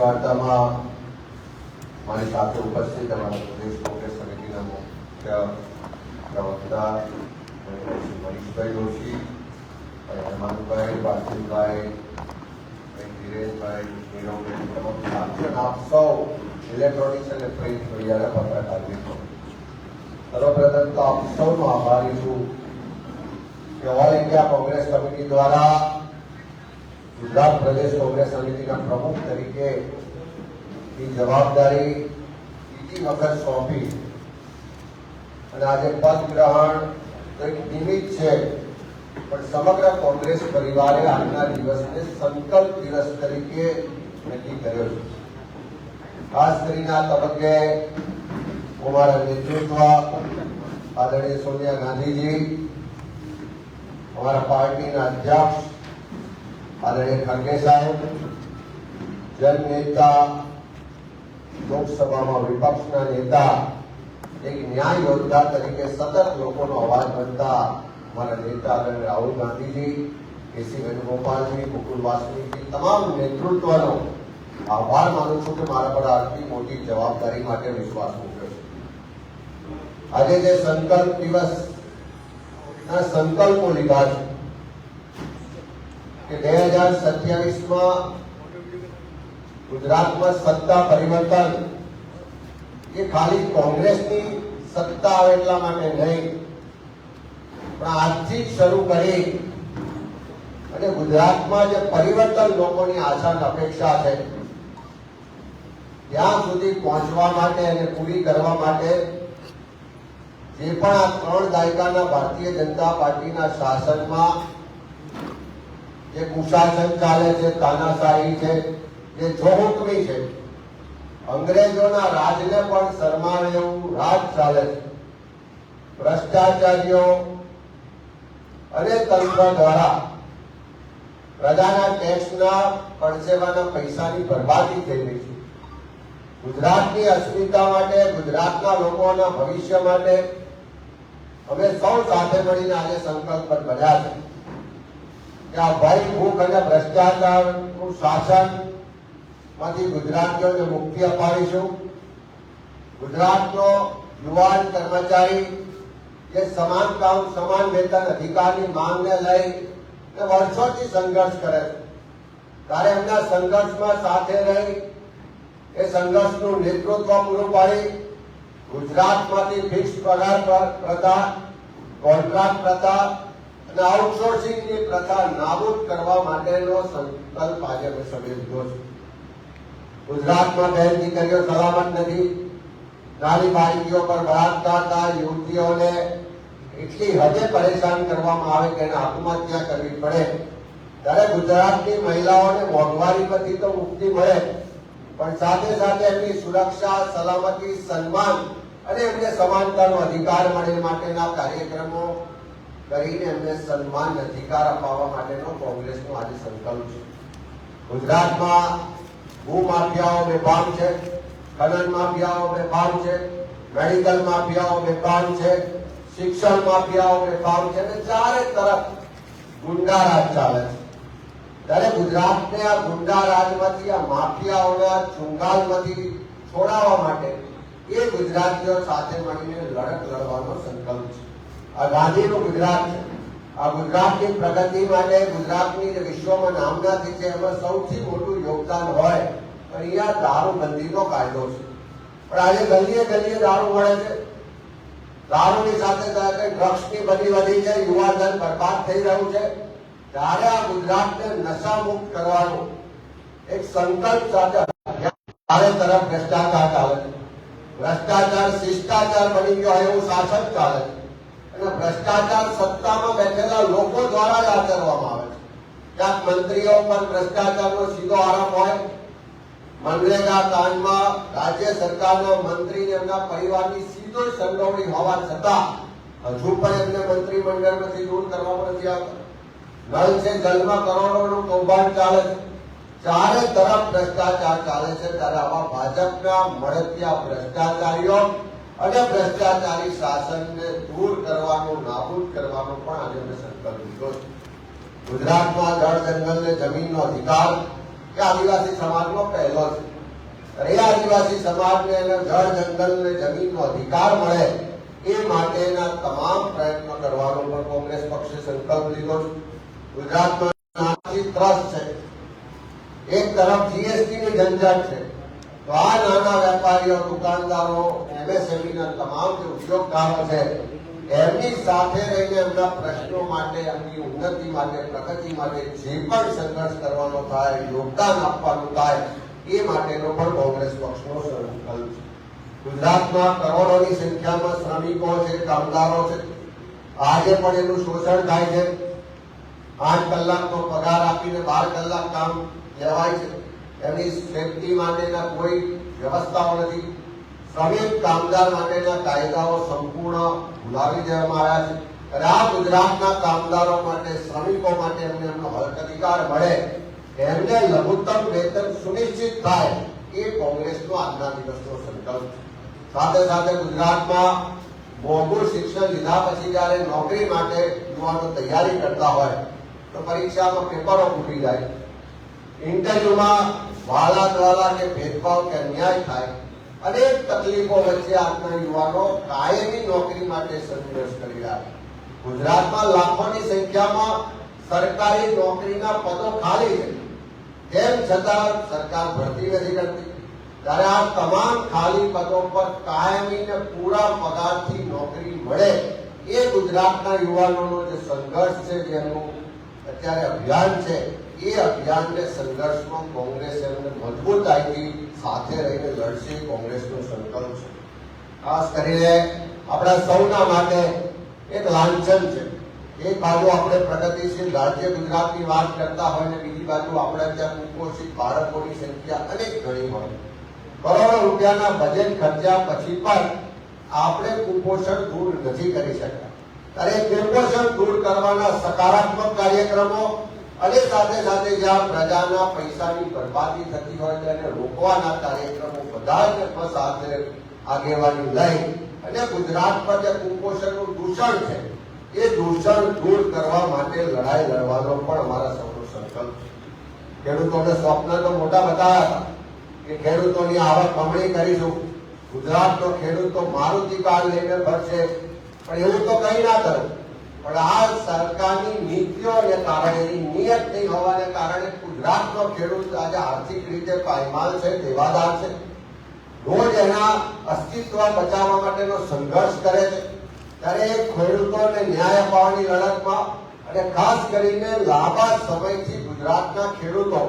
વાર્તામાં મારી સાથે ઉપસ્થિત અમારા પ્રદેશ કોંગ્રેસ સમિતિના મુખ્ય પ્રવક્તા મનીષભાઈ જોશી હેમાંતભાઈ પાર્થિવભાઈ અને ધીરેનભાઈ નીરવભાઈ તમામ સાથીઓ આપ સૌ ઇલેક્ટ્રોનિક્સ અને પ્રિન્ટ મીડિયાના પત્રકાર મિત્રો સર્વપ્રથમ તો આપ સૌનો આભારી છું કે ઓલ ઇન્ડિયા કોંગ્રેસ કમિટી દ્વારા ગુજરાત પ્રદેશ કોંગ્રેસ સમિતિના પ્રમુખ તરીકે ની જવાબદારી બીજી વખત સોંપી અને આજે પદ ગ્રહણ તો એક નિમિત્ત છે પણ સમગ્ર કોંગ્રેસ પરિવારે આજના દિવસને સંકલ્પ દિવસ તરીકે નક્કી કર્યો છે ખાસ કરીને આ તબક્કે હું મારા નેતૃત્વ આદરણીય સોનિયા ગાંધીજી અમારા પાર્ટીના અધ્યક્ષ આદરણીય ખડગે સાહેબ જનનેતા લોકસભામાં વિપક્ષના નેતા, એક ન્યાય યોદ્ધા તરીકે સતત લોકોનો અવાજ બનતા અમારા નેતા રાહુલ ગાંધીજી, કેસી વેણુગોપાલજી, મુકુલ વાસનીજી તમામ નેતૃત્વનો આભાર માનું છું કે મારા પર આટલી મોટી જવાબદારી માટે વિશ્વાસ મૂક્યો છે. આજે જે સંકલ્પ દિવસ સંકલ્પો લીધા છે ગુજરાતમાં પરિવર્તન જે પરિવર્તન લોકોની આશા અને અપેક્ષા છે, ત્યાં સુધી પહોંચવા માટે અને પૂરી કરવા માટે જે પણ આ ત્રણ દાયકાના ભારતીય જનતા પાર્ટીના શાસનમાં જે કુશાસન ચાલે છે, તાનાશાહી છે, જે જોહુકમી છે. અંગ્રેજોના રાજને પણ શરમાવે એવું રાજ ચાલે છે. ભ્રષ્ટાચારીઓ અને તંત્ર દ્વારા પ્રજાના ટેક્સના પરસેવાના પૈસાની બરબાદી થઈ રહી છે. ગુજરાતની અસ્મિતા માટે, ગુજરાતના લોકોના ભવિષ્ય માટે અમે સૌ સાથે મળીને આજે સંકલ્પ પર બન્યા છે. કે આ ભય ભૂખ અને ભ્રષ્ટાચારનું શાસનમાંથી ગુજરાતીઓને મુક્તિ અપાવીશું. ગુજરાતનો યુવાન કર્મચારી જે સમાન કામ સમાન વેતન અધિકારની માંગને લઈ વર્ષોથી સંઘર્ષ કરે છે. ત્યારે એમના સંઘર્ષમાં સાથે રહી એ સંઘર્ષનું નેતૃત્વ પૂરું પાડી ગુજરાતમાંથી ફિક્સ પગાર પ્રથા કોન્ટ્રાક્ટ પ્રથા અને આઉટસોર્સિંગની પ્રથા નાબૂદ કરવા માટેનો સંકલ્પ આજે અમે લીધો છે. ગુજરાતમાં બહેન દીકરીઓ સલામત નથી. નાની બાળકીઓ પર બળાત્કાર યુવતીઓને એટલી હદે પરેશાન કરવામાં આવે કે એને આત્મહત્યા કરવી પડે. ત્યારે ગુજરાતની મહિલાઓને મોંઘવારી પરથી તો મુક્તિ મળે. પણ સાથે સાથે એમની સુરક્ષા, સલામતી, સન્માન અને એમને સમાનતાનો અધિકાર મળે માટેના કાર્યક્રમો કરીને એમને સન્માન અધિકાર અપાવવા માટેનો કોંગ્રેસનો આજે સંકલ્પ છે. ગુજરાતમાં ભૂ માફિયાઓ બેફામ છે, ખનન માફિયાઓ બેફામ છે, મેડિકલ માફિયાઓ બેફામ છે, શિક્ષણ માફિયાઓ બેફામ છે અને ચારે તરફ ગુંડા રાજ ચાલે છે. ત્યારે ગુજરાતને આ ગુંડા રાજમાંથી, આ માફિયાઓના ચુંગાલમાંથી છોડાવવા માટે એ ગુજરાતીઓ સાથે મળીને લડત લડવાનો સંકલ્પ છે. આ ગાંધીનું ગુજરાત છે. આ ગુજરાતની પ્રગતિ માટે ગુજરાતની જે વિશ્વમાં નામના છે, એમાં સૌથી મોટું યોગદાન હોય, પણ અહીંયા દારૂબંધીનો કાયદો છે. પણ આજે ગલીએ ગલીએ દારૂ મળે છે. દારૂની સાથે સાથે ડ્રગ્સની બધી વધી છે, યુવાધન બરબાદ થઈ રહ્યું છે. ત્યારે આ ગુજરાતને નશા મુક્ત કરવાનો એક સંકલ્પ સાથે ચારે તરફ ભ્રષ્ટાચાર ચાલે છે. ભ્રષ્ટાચાર, શિષ્ટાચાર બની ગયો, એવું શાસન ચાલે છે. અને ભ્રષ્ટાચાર સત્તામાં બેઠેલા લોકો દ્વારા જ આચરવામાં આવે છે. ક્યાંક મંત્રીઓ પર ભ્રષ્ટાચારનો સીધો આરોપ હોય. મનરેગા કાંડમાં રાજ્ય સરકારના મંત્રી એમના પરિવારની સીધો સંડોવણી હોવા છતાં હજુ પણ એમને મંત્રીમંડળમાંથી દૂર કરવામાં નથી આવતા. નલ છે જલમાં કરોડોનું કૌભાંડ ચાલે છે. ચારે તરફ ભ્રષ્ટાચાર ચાલે છે ત્યારે આવા ભાજપના મળતિયા ભ્રષ્ટાચારીઓ અને ભ્રષ્ટાચારી શાસનને દૂર કરવાનો, નાબૂદ કરવાનો પણ આજે અમે સંકલ્પ લીધો છે. ગુજરાતમાં જળ જંગલ ને જમીનનો અધિકાર એ આદિવાસી સમાજનો પહેલો છે. અને એ આદિવાસી સમાજને એને જળ જંગલ ને જમીનનો અધિકાર મળે એ માટેના તમામ પ્રયત્નો કરવાનો પણ કોંગ્રેસ પક્ષે સંકલ્પ લીધો છે. ગુજરાતમાં ત્રસ્ત છે. એક તરફ જીએસટી ની ઝંઝટ છે. તો આ નાના વેપારીઓ, દુકાનદારો એમએસએમઈ ના તમામ જે ઉદ્યોગકારો છે, એમની સાથે રહીને એમના પ્રશ્નો માટે, એમની ઉન્નતિ માટે, પ્રગતિ માટે જે પણ સંઘર્ષ કરવાનો થાય, યોગદાન આપવાનું થાય, એ માટેનો પણ કોંગ્રેસ પક્ષનો સંકલ્પ છે. ગુજરાતમાં કરોડોની સંખ્યામાં શ્રમિકો છે, કામદારો છે. આજે પણ એનું શોષણ થાય છે. આઠ કલાકનો પગાર આપીને બાર કલાક કામ લેવાય છે. એમની સેફટી માટેના કોઈ વ્યવસ્થાઓ નથી. શ્રમિક કામદાર માટેના કાયદાઓ સંપૂર્ણ ભૂલાવી દેવામાં આવ્યા છે. અને આ ગુજરાતના કામદારો માટે, શ્રમિકો માટે એમને એમનો હક અધિકાર મળે. એમને લઘુત્તમ વેતન સુનિશ્ચિત થાય એ કોંગ્રેસનો આજના દિવસનો સંકલ્પ છે. સાથે સાથે ગુજરાતમાં મોંઘું શિક્ષણ લીધા પછી જ્યારે નોકરી માટે યુવાનો તૈયારી કરતા હોય, તો પરીક્ષામાં પેપરો ફૂટી જાય. ઇન્ટરવ્યુમાં વાલા દ્વારા કે ભેદભાવ કે અન્યાય થાય, અનેક તકલીફો વચ્ચે આજના યુવાનો કાયમી નોકરી માટે સંઘર્ષ કરી રહ્યા ગુજરાતમાં લાખોની સંખ્યામાં સરકારી નોકરીના પદો ખાલી છે. તેમ છતાં સરકાર ભરતી નથી કરતી. ત્યારે આ તમામ ખાલી પદો પર કાયમી ને પૂરા પગારથી નોકરી મળે એ ગુજરાતના યુવાનોનો જે સંઘર્ષ છે, જેનું અત્યારે અભિયાન છે એ અભિયાનને સંઘર્ષમાં કોંગ્રેસ એમને મજબૂતાઈથી સાથે રહીને લડશે કોંગ્રેસનો સંકલ્પ છે. ખાસ કરીને આપણા સૌના માટે એક લાંછન છે. એક બાજુ આપણે પ્રગતિશીલ રાજ્ય ગુજરાતની વાત કરતા હોય ને બીજી બાજુ આપણે ત્યાં કુપોષિત બાળકોની સંખ્યા અનેક ઘણી હોય. કરોડો રૂપિયાના બજેટ ખર્ચ્યા પછી પણ આપણે કુપોષણ દૂર નથી કરી શકતા. ત્યારે કુપોષણ દૂર કરવાના સકારાત્મક કાર્યક્રમો અને સાથે સાથે જ્યાં પ્રજાના પૈસાની બરબાદી થતી હોય તેને રોકવાના કાર્યક્રમો બધા જ સાથે આગેવાની લઈ અને ગુજરાત પર જે કુપોષણનું દૂષણ છે, એ દૂષણ દૂર કરવા માટે લડાઈ લડવાનો પણ અમારા સૌનો સંકલ્પ છે. ખેડૂતોને સ્વપ્ન તો મોટા બતાવ્યા હતા કે ખેડૂતોની આવક બમણી કરીશું. ગુજરાતનો ખેડૂત તો મારુતિ કાર લઈને ફરશે. પણ એવું તો કંઈ ના કરું. પણ આ સરકારની નીતિઓને કારણે નિયત નહીં હોવાને કારણે ગુજરાતનો ખેડૂત આજે આર્થિક રીતે પાયમાલ છે દેવાદાર છે. રોજ એના અસ્તિત્વ બચાવવા માટેનો સંઘર્ષ કરે છે. ત્યારે ખેડૂતોને ન્યાય અપાવવાની લડતમાં અને ખાસ કરીને લાંબા સમયથી ગુજરાતના ખેડૂતો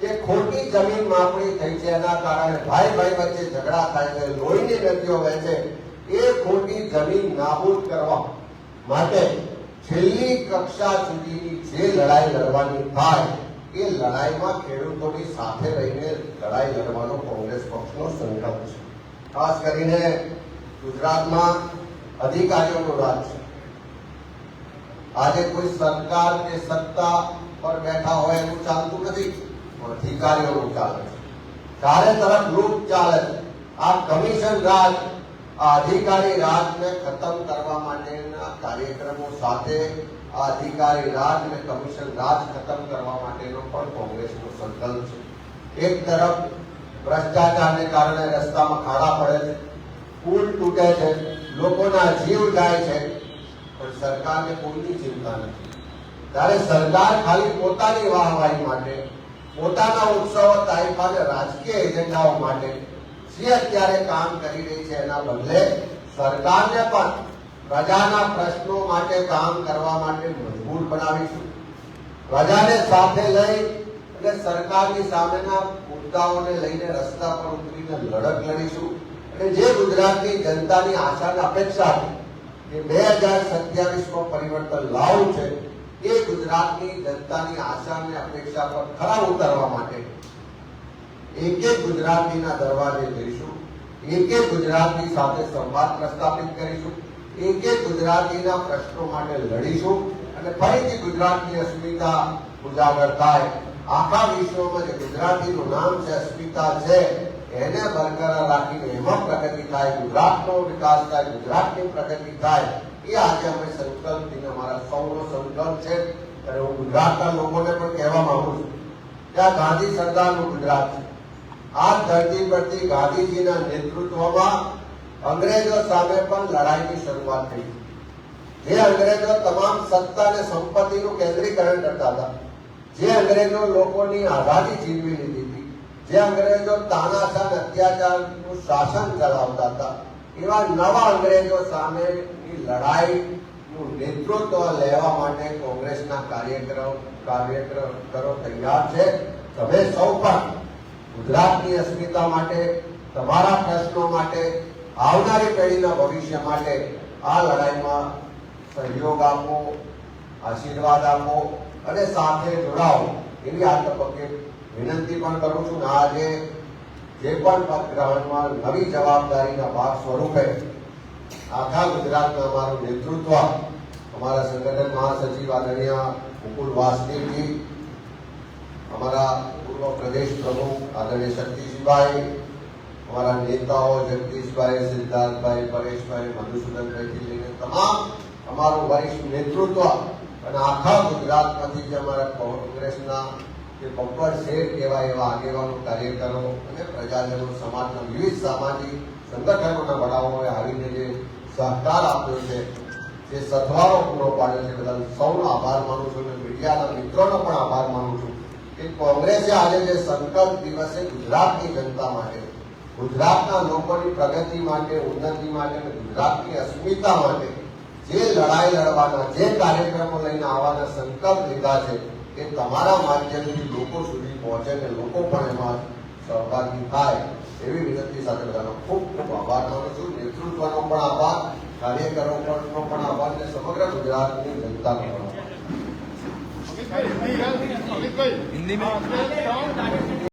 જે ખોટી જમીન માપણી થઈ છે, એના કારણે ભાઈ ભાઈ વચ્ચે ઝઘડા થાય છે, લોહીની નદીઓ વહે છે, એ ખોટી જમીન નાબૂદ કરવા માટે છેલ્લી કક્ષા સુધીની જે લડાઈ લડવાની થાય, એ લડાઈમાં ખેડૂતોની સાથે રહીને લડાઈ લડવાનો કોંગ્રેસ પક્ષનો સંકલ્પ છે. ખાસ કરીને ગુજરાતમાં અધિકારીઓનો રાજ છે. આજે કોઈ સરકાર કે સત્તા પર બેઠા હોય એવું ચાલતું નથી અધિકારીઓનું ચાલે છે. ચારે તરફ લૂંટ ચાલે છે. આ કમિશન રાજ અધિકારી રાજને ખતમ કરવા માટેના કાર્યક્રમો સાથે અધિકારી રાજ અને કમિશન રાજ ખતમ કરવા માટેનો પણ કોંગ્રેસનો સંકલ્પ છે. એક તરફ ભ્રષ્ટાચારને કારણે રસ્તામાં ખાડા પડે છે, પુલ તૂટે છે, લોકોના જીવ જાય છે, પણ સરકારને કોઈની ચિંતા નથી. ત્યારે સરકાર ખાલી પોતાની વાહવાહી માટે, પોતાના ઉત્સવો તારીફાને રાજકીય એજન્ડાઓ માટે જે અત્યારે કામ કરી રહી છે, એના બદલે સરકારને પણ પ્રજાના પ્રશ્નો માટે કામ કરવા માટે મજબૂર બનાવીશું. પ્રજાને સાથે લઈ અને સરકારની સામેના મુદ્દાઓને લઈને રસ્તા પર ઉતરીને લડત લડીશું. અને જે ગુજરાતની જનતાની આશાની અપેક્ષા હતી કે બે હજાર સત્યાવીસમાં પરિવર્તન લાવવું છે, એ ગુજરાતની જનતાની આશાની અપેક્ષા પર ખરા ઉતરવા માટે એક એક ગુજરાતીના દરવાજે જઈશું, એક એક ગુજરાતી સાથે સંવાદ પ્રસ્થાપિત કરીશું, એક એક ગુજરાતીના પ્રશ્નો માટે લડીશું અને ફરીથી ગુજરાતની અસ્મિતા ઉજાગર થાય. આખા વિશ્વમાં જે ગુજરાતીનું નામ છે, અસ્મિતા છે, એને બરકરાર રાખીને એમાં પ્રગતિ થાય, ગુજરાતનો વિકાસ થાય, ગુજરાતની પ્રગતિ થાય, એ આજે અમે સંકલ્પ અમારા સૌનો સંકલ્પ છે. અને હું ગુજરાતના લોકોને પણ કહેવા માંગુ છું. આ ગાંધી સરદારનું ગુજરાત છે. આ ધરતી પરથી ગાંધીજીના નેતૃત્વમાં અંગ્રેજો સામે પણ લડાઈની શરૂઆત થઈ. જે અંગ્રેજો તમામ સત્તા અને સંપત્તિનું કેન્દ્રીકરણ કરતા હતા. જે અંગ્રેજો લોકોની આઝાદી છીનવી લીધી હતી. જે અંગ્રેજો તાનાશાહ અત્યાચારનું શાસન ચલાવતા હતા. એવા નવા અંગ્રેજો સામેની લડાઈનું નેતૃત્વ લેવા માટે કોંગ્રેસના કાર્યક્રમ કાર્યકરો તૈયાર છે. તમે સૌ પણ ગુજરાતની અસ્મિતા માટે, તમારા પ્રશ્નો માટે, આવનારી પેઢીના ભવિષ્ય માટે આ લડાઈમાં સહયોગ આપો, આશીર્વાદ આપો અને સાથે જોડાઓ એવી આ તબક્કે વિનંતી પણ કરું છું. આજે જે પણ પદ ગ્રહણમાં નવી જવાબદારીના ભાગ સ્વરૂપે આખા ગુજરાતના અમારું નેતૃત્વ, અમારા સંગઠન મહાસચિવ આદરણીય મુકુલ વાસદેવજી અમારા પૂર્વ પ્રદેશ પ્રમુખ આદરણીય સતીશભાઈ, અમારા નેતાઓ જગદીશભાઈ, સિદ્ધાર્થભાઈ, પરેશભાઈ, મધુસૂદનભાઈથી લઈને તમામ અમારું વરિષ્ઠ નેતૃત્વ અને આખા ગુજરાતમાંથી જે અમારા કોંગ્રેસના જે બબ્બર શેર કહેવાય એવા આગેવાનો, કાર્યકરો અને પ્રજાજનો, સમાજના વિવિધ સામાજિક સંગઠનોના વડાઓએ આવીને જે સહકાર આપ્યો છે, જે સથવારો પૂરો પાડ્યો છે બધા સૌનો આભાર માનું છું અને મીડિયાના મિત્રોનો પણ આભાર માનું છું. કે કોંગ્રેસે આજે જે સંકલ્પ દિવસે ગુજરાતની જનતા માટે, ગુજરાતના લોકોની પ્રગતિ માટે, ઉન્નતિ માટે ગુજરાતની અસ્મિતા માટે જે લડાઈ લડવાના, જે કાર્યક્રમો લઈને આવવાના સંકલ્પ લીધા છે, એ તમારા માધ્યમથી લોકો સુધી પહોંચે ને લોકો પણ એમાં સહભાગી થાય, એવી વિનંતી સાથે બધાનો ખૂબ ખૂબ આભાર માનું છું. નેતૃત્વનો પણ આભાર, કાર્યકરો પણ આભાર અને સમગ્ર ગુજરાતની જનતાનો પણ हिंदी में